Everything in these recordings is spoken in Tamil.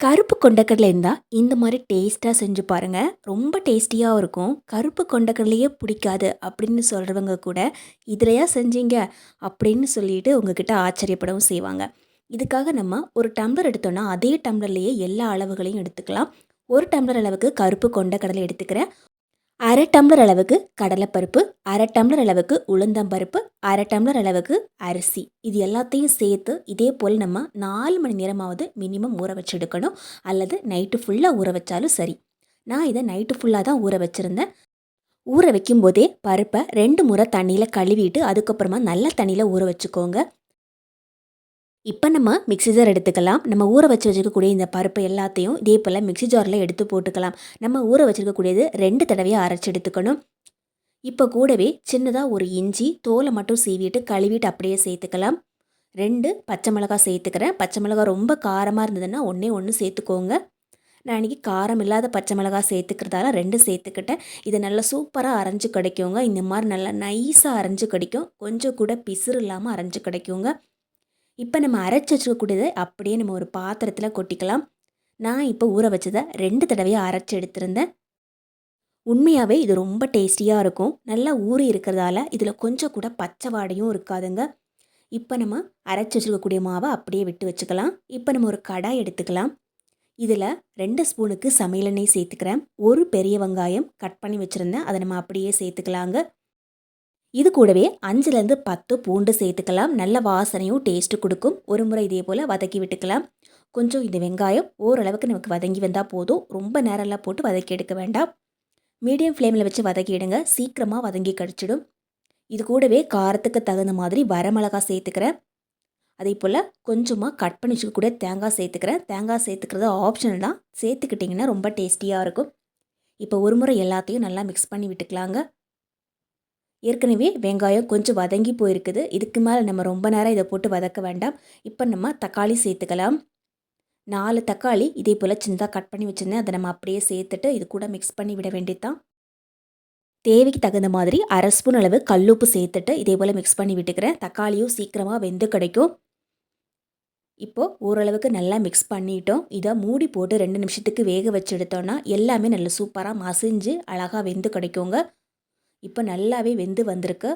கருப்பு கொண்டக்கடலை இருந்தால் இந்த மாதிரி டேஸ்ட்டாக செஞ்சு பாருங்கள் ரொம்ப டேஸ்டியாக இருக்கும். கருப்பு கொண்டக்கடலையே பிடிக்காது அப்படின்னு சொல்கிறவங்க கூட இதிலையா செஞ்சீங்க? அப்படின்னு சொல்லிட்டு உங்ககிட்ட ஆச்சரியப்படவும் செய்வாங்க. இதுக்காக நம்ம ஒரு டம்ளர் எடுத்தோன்னா அதே டம்ளர்லேயே எல்லா அளவுகளையும் எடுத்துக்கலாம். ஒரு டம்ளர் அளவுக்கு கருப்பு கொண்டக்கடலை எடுத்துக்கிறேன். அரை டம்ளர் அளவுக்கு கடலைப்பருப்பு அரை டம்ளர் அளவுக்கு உளுந்தம்பருப்பு அரை டம்ளர் அளவுக்கு அரிசி. இது எல்லாத்தையும் சேர்த்து இதே போல் நம்ம நாலு மணி நேரமாவது மினிமம் ஊற வச்சு எடுக்கணும் அல்லது நைட்டு ஃபுல்லாக ஊற வச்சாலும் சரி. நான் இதை நைட்டு ஃபுல்லாக தான் ஊற வச்சுருந்தேன். ஊற வைக்கும்போதே பருப்பை ரெண்டு முறை தண்ணியில் கழுவிட்டு அதுக்கப்புறமா நல்ல தண்ணியில் ஊற வச்சுக்கோங்க. இப்போ நம்ம மிக்ஸி ஜார் எடுத்துக்கலாம். நம்ம ஊற வச்சு வச்சுருக்கக்கூடிய இந்த பருப்பு எல்லாத்தையும் இதே போல் மிக்ஸி ஜாரில் எடுத்து போட்டுக்கலாம். நம்ம ஊற வச்சுருக்கக்கூடியது ரெண்டு தடவையாக அரைச்சி எடுத்துக்கணும். இப்போ கூடவே சின்னதாக ஒரு இஞ்சி தோலை மட்டும் சீவிட்டு கழுவிட்டு அப்படியே சேர்த்துக்கலாம். ரெண்டு பச்சை மிளகா சேர்த்துக்கிறேன். பச்சை மிளகா ரொம்ப காரமாக இருந்ததுன்னா ஒன்றே ஒன்று சேர்த்துக்கோங்க. நான் இன்றைக்கி காரம் இல்லாத பச்சை மிளகா சேர்த்துக்கிறதால ரெண்டு சேர்த்துக்கிட்டேன். இதை நல்லா சூப்பராக அரைஞ்சு கிடைக்குங்க. இந்த மாதிரி நல்லா நைஸாக அரைஞ்சு கிடைக்கும். கொஞ்சம் கூட பிசுறு இல்லாமல் அரைஞ்சு கிடைக்குங்க. இப்போ நம்ம அரைச்சி வச்சுக்கக்கூடியதை அப்படியே நம்ம ஒரு பாத்திரத்தில் கொட்டிக்கலாம். நான் இப்போ ஊற வச்சதை ரெண்டு தடவையாக அரைச்சி எடுத்திருந்தேன். உண்மையாகவே இது ரொம்ப டேஸ்டியாக இருக்கும். நல்லா ஊறி இருக்கிறதால இதில் கொஞ்சம் கூட பச்சை வாடையும் இருக்காதுங்க. இப்போ நம்ம அரைச்சி வச்சுருக்கக்கூடிய மாவை அப்படியே விட்டு வச்சுக்கலாம். இப்போ நம்ம ஒரு கடாய் எடுத்துக்கலாம். இதில் ரெண்டு ஸ்பூனுக்கு சமையல் எண்ணெய் சேர்த்துக்கிறேன். ஒரு பெரிய வெங்காயம் கட் பண்ணி வச்சுருந்தேன். அதை நம்ம அப்படியே சேர்த்துக்கலாங்க. இது கூடவே அஞ்சுலேருந்து பத்து பூண்டு சேர்த்துக்கலாம். நல்ல வாசனையும் டேஸ்ட்டு கொடுக்கும். ஒரு முறை இதே போல் வதக்கி விட்டுக்கலாம். கொஞ்சம் இந்த வெங்காயம் ஓரளவுக்கு நமக்கு வதங்கி வந்தால் போதும். ரொம்ப நேரம்லாம் போட்டு வதக்கி எடுக்க வேண்டாம். மீடியம் ஃப்ளேமில் வச்சு வதக்கிடுங்க சீக்கிரமாக வதங்கி கடிச்சிடும். இது கூடவே காரத்துக்கு தகுந்த மாதிரி வரமிளகா சேர்த்துக்கிறேன். அதே போல் கொஞ்சமாக கட் பண்ணி கூட தேங்காய் சேர்த்துக்கிறேன். தேங்காய் சேர்த்துக்கிறது ஆப்ஷனல் தான். சேர்த்துக்கிட்டிங்கன்னா ரொம்ப டேஸ்டியாக இருக்கும். இப்போ ஒரு முறை எல்லாத்தையும் நல்லா மிக்ஸ் பண்ணி விட்டுக்கலாங்க. ஏற்கனவே வெங்காயம் கொஞ்சம் வதங்கி போயிருக்குது. இதுக்கு மேலே நம்ம ரொம்ப நேரம் இதை போட்டு வதக்க வேண்டாம். இப்போ நம்ம தக்காளி சேர்த்துக்கலாம். நாலு தக்காளி இதே போல் சின்னதாக கட் பண்ணி வச்சுருந்தேன். அதை நம்ம அப்படியே சேர்த்துட்டு இது கூட மிக்ஸ் பண்ணி விட வேண்டியதான் தேவைக்கு தகுந்த மாதிரி அரை ஸ்பூன் அளவு கல்லுப்பு சேர்த்துட்டு இதே போல் மிக்ஸ் பண்ணி விட்டுக்கிறேன். தக்காளியும் சீக்கிரமாக வெந்து கிடைக்கும். இப்போது ஓரளவுக்கு நல்லா மிக்ஸ் பண்ணிட்டோம். இதை மூடி போட்டு ரெண்டு நிமிஷத்துக்கு வேக வச்சு எடுத்தோன்னா எல்லாமே நல்லா சூப்பராக மசிஞ்சு அழகாக வெந்து கிடைக்குங்க. இப்போ நல்லாவே வெந்து வந்திருக்கு.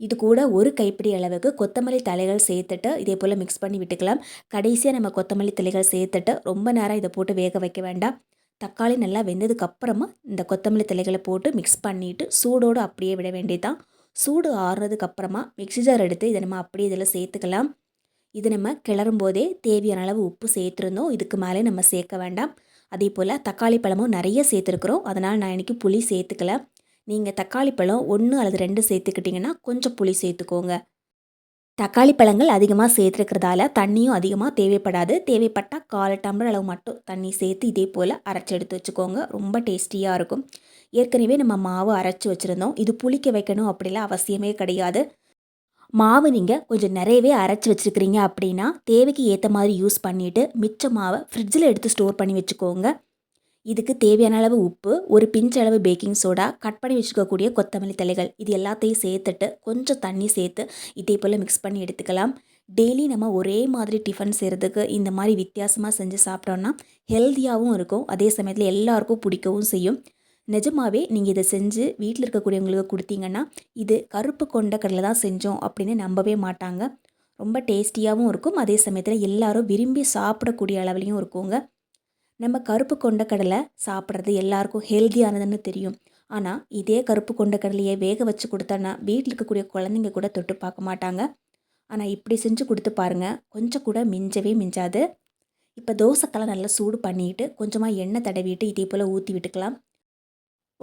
இது கூட ஒரு கைப்பிடி அளவுக்கு கொத்தமல்லி தலைகள் சேர்த்துட்டு இதே போல் மிக்ஸ் பண்ணி விட்டுக்கலாம். கடைசியாக நம்ம கொத்தமல்லி தலைகள் சேர்த்துட்டு ரொம்ப நேரம் இதை போட்டு வேக வைக்க வேண்டாம். தக்காளி நல்லா வெந்ததுக்கு அப்புறமா இந்த கொத்தமல்லி தலைகளை போட்டு மிக்ஸ் பண்ணிவிட்டு சூடோடு அப்படியே விட வேண்டியதான் சூடு ஆறுனதுக்கு அப்புறமா மிக்ஸி ஜார் எடுத்து இதை நம்ம அப்படியே இதில் சேர்த்துக்கலாம். இது நம்ம கிளறும் போதே தேவையான அளவு உப்பு சேர்த்துருந்தோம். இதுக்கு மேலே நம்ம சேர்க்க வேண்டாம். அதே போல் தக்காளி பழமும் நிறைய சேர்த்துருக்குறோம். அதனால் நான் இன்றைக்கி புளி சேர்த்துக்கலாம் நீங்கள் தக்காளி பழம் ஒன்று அல்லது ரெண்டு சேர்த்துக்கிட்டிங்கன்னா கொஞ்சம் புளி சேர்த்துக்கோங்க. தக்காளி பழங்கள் அதிகமாக சேர்த்துருக்கிறதால தண்ணியும் அதிகமாக தேவைப்படாது. தேவைப்பட்டால் கால் டம்ளர் அளவு மட்டும் தண்ணி சேர்த்து இதே போல் அரைச்சி எடுத்து வச்சுக்கோங்க. ரொம்ப டேஸ்டியாக இருக்கும். ஏற்கனவே நம்ம மாவு அரைச்சி வச்சுருந்தோம். இது புளிக்க வைக்கணும் அப்படிலாம் அவசியமே கிடையாது. மாவு நீங்கள் கொஞ்சம் நிறையவே அரைச்சி வச்சுருக்கிறீங்க அப்படின்னா தேவைக்கு ஏற்ற மாதிரி யூஸ் பண்ணிவிட்டு மிச்ச மாவை ஃப்ரிட்ஜில் எடுத்து ஸ்டோர் பண்ணி வச்சுக்கோங்க. இதுக்கு தேவையான அளவு உப்பு ஒரு பிஞ்ச் அளவு பேக்கிங் சோடா கட் பண்ணி வச்சுக்கக்கூடிய கொத்தமல்லி தலைகள் இது எல்லாத்தையும் சேர்த்துட்டு கொஞ்சம் தண்ணி சேர்த்து இதே போல் மிக்ஸ் பண்ணி எடுத்துக்கலாம். டெய்லி நம்ம ஒரே மாதிரி டிஃபன் செய்கிறதுக்கு இந்த மாதிரி வித்தியாசமாக செஞ்சு சாப்பிட்டோன்னா ஹெல்த்தியாகவும் இருக்கும். அதே சமயத்தில் எல்லாருக்கும் பிடிக்கவும் செய்யும். நிஜமாகவே நீங்கள் இதை செஞ்சு வீட்டில் இருக்கக்கூடியவங்களுக்கு கொடுத்தீங்கன்னா இது கருப்பு கொண்ட கடலை தான் செஞ்சோம் அப்படின்னு நம்பவே மாட்டாங்க. ரொம்ப டேஸ்டியாகவும் இருக்கும். அதே சமயத்தில் எல்லாரும் விரும்பி சாப்பிடக்கூடிய அளவுலையும் இருக்குங்க. நம்ம கருப்பு கொண்ட கடலை சாப்பிட்றது எல்லாருக்கும் ஹெல்த்தியானதுன்னு தெரியும். ஆனால் இதே கருப்பு கொண்ட கடலையை வேக வச்சு கொடுத்தோன்னா வீட்டில் இருக்கக்கூடிய குழந்தைங்க கூட தொட்டு பார்க்க மாட்டாங்க. ஆனால் இப்படி செஞ்சு கொடுத்து பாருங்கள் கொஞ்சம் கூட மிஞ்சவே மிஞ்சாது. இப்போ தோசைக்கெல்லாம் நல்லா சூடு பண்ணிவிட்டு கொஞ்சமாக எண்ணெய் தடவிட்டு இதே போல் ஊற்றி விட்டுக்கலாம்.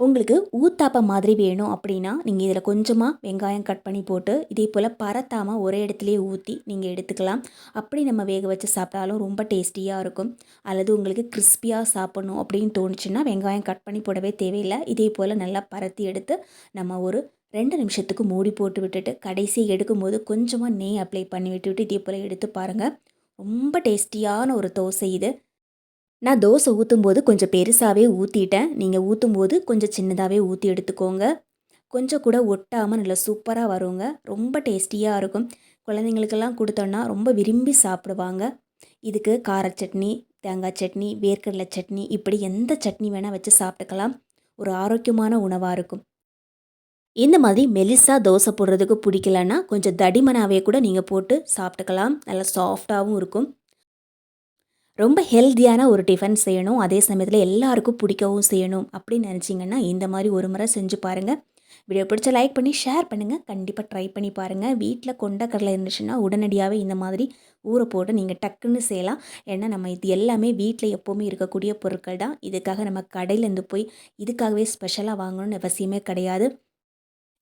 உங்களுக்கு ஊத்தாப்பம் மாதிரி வேணும் அப்படின்னா நீங்கள் இதில் கொஞ்சமாக வெங்காயம் கட் பண்ணி போட்டு இதே போல் பரத்தாமல் ஒரே இடத்துலையே ஊற்றி நீங்கள் எடுத்துக்கலாம். அப்படி நம்ம வேக வச்சு சாப்பிட்டாலும் ரொம்ப டேஸ்டியாக இருக்கும். அல்லது உங்களுக்கு கிறிஸ்பியாக சாப்பிட்ணும் அப்படின்னு தோணுச்சுன்னா வெங்காயம் கட் பண்ணி போடவே தேவையில்லை. இதே போல் நல்லா பரத்தி எடுத்து நம்ம ஒரு ரெண்டு நிமிஷத்துக்கு மூடி போட்டு விட்டுட்டு கடைசியை எடுக்கும்போது கொஞ்சமாக நெய் அப்ளை பண்ணி விட்டுவிட்டு இதே போல் எடுத்து பாருங்கள் ரொம்ப டேஸ்டியான ஒரு தோசை இது. நான் தோசை ஊற்றும்போது கொஞ்சம் பெருசாகவே ஊற்றிட்டேன் நீங்கள் ஊற்றும்போது கொஞ்சம் சின்னதாகவே ஊற்றி எடுத்துக்கோங்க. கொஞ்சம் கூட ஒட்டாமல் நல்லா சூப்பராக வருங்க. ரொம்ப டேஸ்டியாக இருக்கும். குழந்தைங்களுக்கெல்லாம் கொடுத்தோன்னா ரொம்ப விரும்பி சாப்பிடுவாங்க. இதுக்கு கார சட்னி தேங்காய் சட்னி வேர்க்கடலை சட்னி இப்படி எந்த சட்னி வேணால் வச்சு சாப்பிட்டுக்கலாம். ஒரு ஆரோக்கியமான உணவாக இருக்கும். இந்த மாதிரி மெலிசா தோசை போடுறதுக்கு பிடிக்கலன்னா கொஞ்சம் தடிமனாவே கூட நீங்கள் போட்டு சாப்பிட்டுக்கலாம். நல்லா சாஃப்டாகவும் இருக்கும். ரொம்ப ஹெல்த்தியான ஒரு டிஃபன் செய்யணும். அதே சமயத்தில் எல்லாருக்கும் பிடிக்கவும் செய்யணும். அப்படின்னு நினச்சிங்கன்னா இந்த மாதிரி ஒரு முறை செஞ்சு பாருங்கள் வீடியோ பிடிச்ச லைக் பண்ணி ஷேர் பண்ணுங்கள் கண்டிப்பாக ட்ரை பண்ணி பாருங்கள் வீட்டில் கொண்டக்கடலை இருந்துச்சுன்னா உடனடியாகவே இந்த மாதிரி ஊற போட்டு நீங்கள் டக்குன்னு செய்யலாம். ஏன்னா நம்ம இது எல்லாமே வீட்டில் எப்போவுமே இருக்கக்கூடிய பொருட்கள் தான். இதுக்காக நம்ம கடையிலேருந்து போய் இதுக்காகவே ஸ்பெஷலாக வாங்கணும்னு அவசியமே கிடையாது.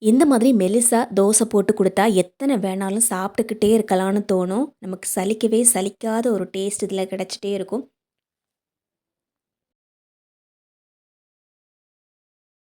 இந்த மாதிரி மெலிசா தோசை போட்டு கொடுத்தா எத்தனை வேணாலும் சாப்பிட்டுக்கிட்டே இருக்கலாம்னு தோணும். நமக்கு சலிக்கவே சலிக்காத ஒரு டேஸ்ட் இதில் கிடச்சிட்டே இருக்கும்.